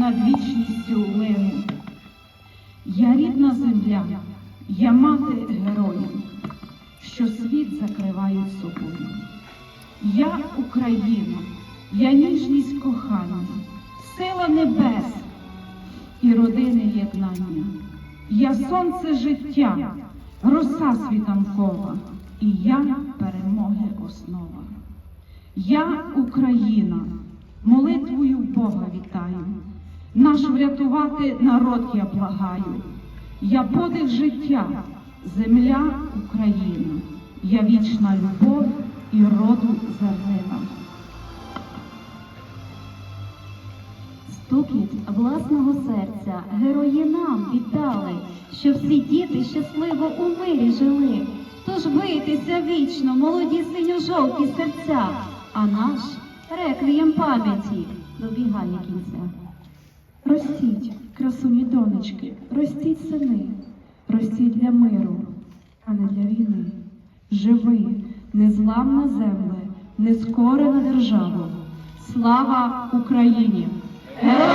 над вічністю лину. Я рідна земля, я мати героїв, що світ закривають собою. Я Україна, я ніжність кохання, сила небес і родини єднання. Я сонце життя, роса світанкова, і я перемоги основа. Я Україна, молитвою Бога вітаю, наш врятувати народ я благаю. Я подих життя, земля Україна, я вічна любов і роду зернина. Стукіт власного серця герої нам віддали, щоб всі діти щасливо у мирі жили. Тож бийтеся вічно, молоді синьо-жовті серця, а наш реквієм пам'яті добігає кінця. Ростіть, красуні донечки, ростіть сини, ростіть для миру, а не для війни. Живи, незламна земле, нескорена держава. Слава Україні! Героям!